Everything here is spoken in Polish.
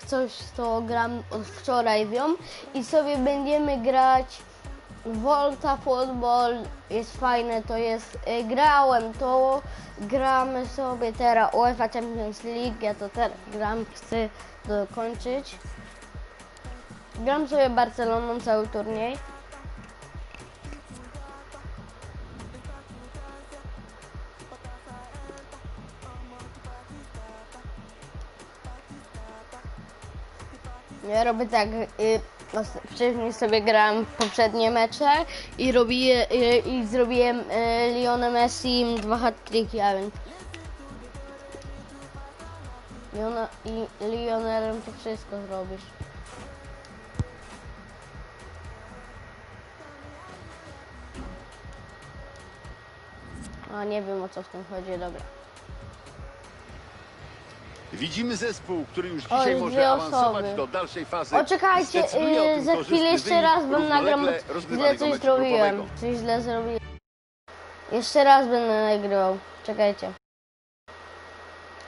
jak coś, to gram od wczoraj w nią i sobie będziemy grać Volta Football, jest fajne, to jest, y, grałem to, gramy sobie teraz UEFA Champions League, ja to teraz gram, chcę dokończyć. Gram sobie Barceloną cały turniej. Ja robię tak, y, wcześniej sobie grałem poprzednie mecze i, robię, y, i zrobiłem y, Lionel Messi dwa hat-tricki, a więc Liona, i Lionelem to wszystko zrobisz. A nie wiem o co w tym chodzi, dobra. Widzimy zespół, który już dzisiaj już może awansować osoby. do dalszej fazy. O, czekajcie, Zdecyduje o yy, za korzystny chwilę jeszcze wynik raz wam nagram. równolegle Źle rozgrywanego coś meczu zrobiłem. grupowego. Coś źle zrobiłem. Jeszcze raz będę nagrywał. Czekajcie.